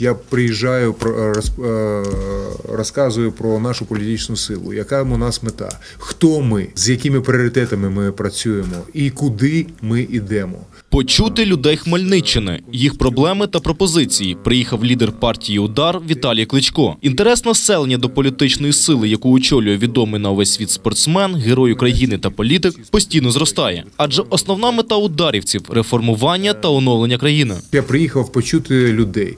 Я приїжджаю, про- е, розказую про нашу політичну силу, яка у нас мета, хто ми, з якими пріоритетами ми працюємо і куди ми йдемо. Почути людей Хмельниччини, їх проблеми та пропозиції. Приїхав лідер партії Удар Віталій Кличко. Інтерес населення до політичної сили, яку очолює відомий на увесь світ спортсмен, герой України та політик, постійно зростає. Адже основна мета ударівців реформування та оновлення країни. Я приїхав почути людей,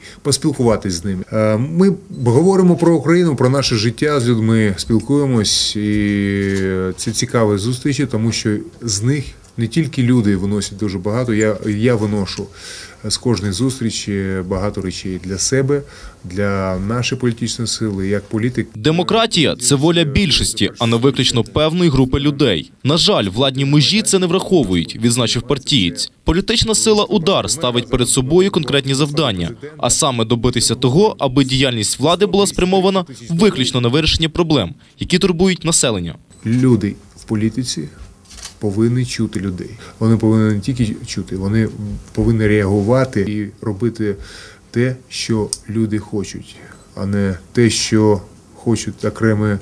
поспілкуватись з ними. Е, Ми говоримо про Україну, про наше життя з людьми, спілкуємось, і це цікаві зустрічі, тому що з них не тільки люди виносять дуже багато. Я, я виношу з кожної зустрічі багато речей для себе, для нашої політичної сили, як політик. Демократія це воля більшості, а не виключно певної групи людей. На жаль, владні межі це не враховують, відзначив партієць. Політична сила удар ставить перед собою конкретні завдання, а саме добитися того, аби діяльність влади була спрямована виключно на вирішення проблем, які турбують населення. люди в політиці повинні чути людей. Вони повинні не тільки чути, вони повинні реагувати і робити те, що люди хочуть, а не те, що хочуть окремі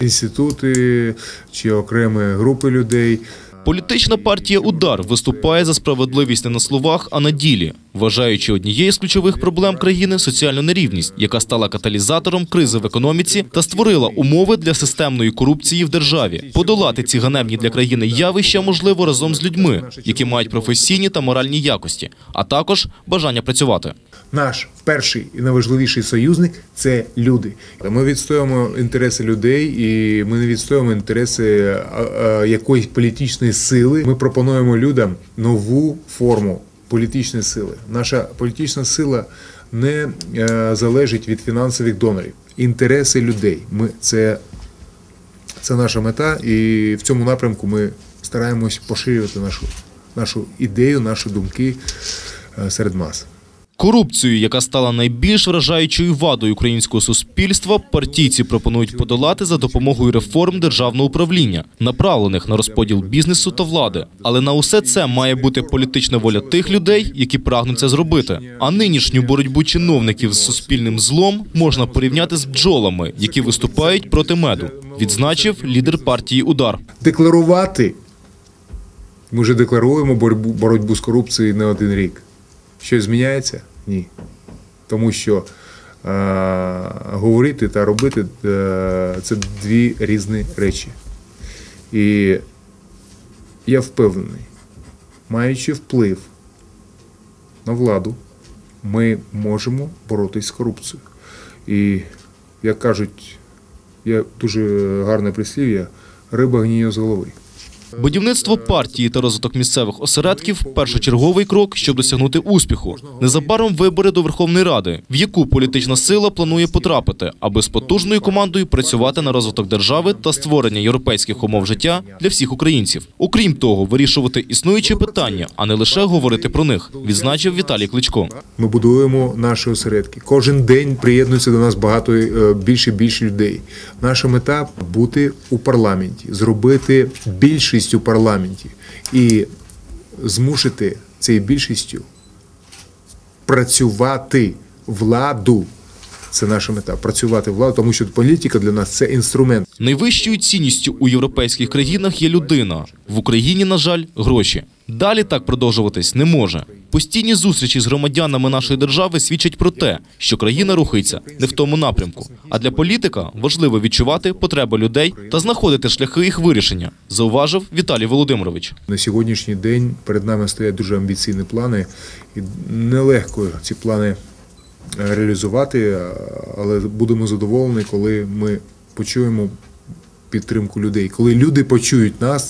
інститути чи окремі групи людей. Політична партія Удар виступає за справедливість не на словах, а на ділі, вважаючи однією з ключових проблем країни соціальну нерівність, яка стала каталізатором кризи в економіці та створила умови для системної корупції в державі. Подолати ці ганебні для країни явища можливо разом з людьми, які мають професійні та моральні якості, а також бажання працювати. Наш перший і найважливіший союзник це люди. Ми відстоюємо інтереси людей, і ми не відстоюємо інтереси а, а, якоїсь політичної сили. Ми пропонуємо людям нову форму політичної сили. Наша політична сила не е, залежить від фінансових донорів. Інтереси людей. Ми це, це наша мета, і в цьому напрямку ми стараємось поширювати нашу, нашу ідею, наші думки е, серед мас. Корупцію, яка стала найбільш вражаючою вадою українського суспільства, партійці пропонують подолати за допомогою реформ державного управління, направлених на розподіл бізнесу та влади. Але на усе це має бути політична воля тих людей, які прагнуть це зробити. А нинішню боротьбу чиновників з суспільним злом можна порівняти з бджолами, які виступають проти меду. Відзначив лідер партії Удар. декларувати. Ми вже декларуємо боротьбу, боротьбу з корупцією не один рік. Щось зміняється? Ні. Тому що е, говорити та робити е, це дві різні речі. І я впевнений, маючи вплив на владу, ми можемо боротись з корупцією. І, як кажуть, є дуже гарне прислів'я, риба гніє з голови. Будівництво партії та розвиток місцевих осередків першочерговий крок, щоб досягнути успіху. Незабаром вибори до Верховної Ради, в яку політична сила планує потрапити, аби з потужною командою працювати на розвиток держави та створення європейських умов життя для всіх українців. Окрім того, вирішувати існуючі питання, а не лише говорити про них, відзначив Віталій Кличко. Ми будуємо наші осередки. Кожен день приєднується до нас багато е, більше більше людей. Наша мета бути у парламенті, зробити більшість у парламенті і змусити цією більшістю працювати владу. Це наша мета працювати владу, тому що політика для нас це інструмент. Найвищою цінністю у європейських країнах є людина. В Україні, на жаль, гроші. Далі так продовжуватись не може. Постійні зустрічі з громадянами нашої держави свідчать про те, що країна рухається не в тому напрямку. А для політика важливо відчувати потреби людей та знаходити шляхи їх вирішення, зауважив Віталій Володимирович. На сьогоднішній день перед нами стоять дуже амбіційні плани, і нелегко ці плани е, реалізувати, але будемо задоволені, коли ми почуємо підтримку людей. Коли люди почують нас,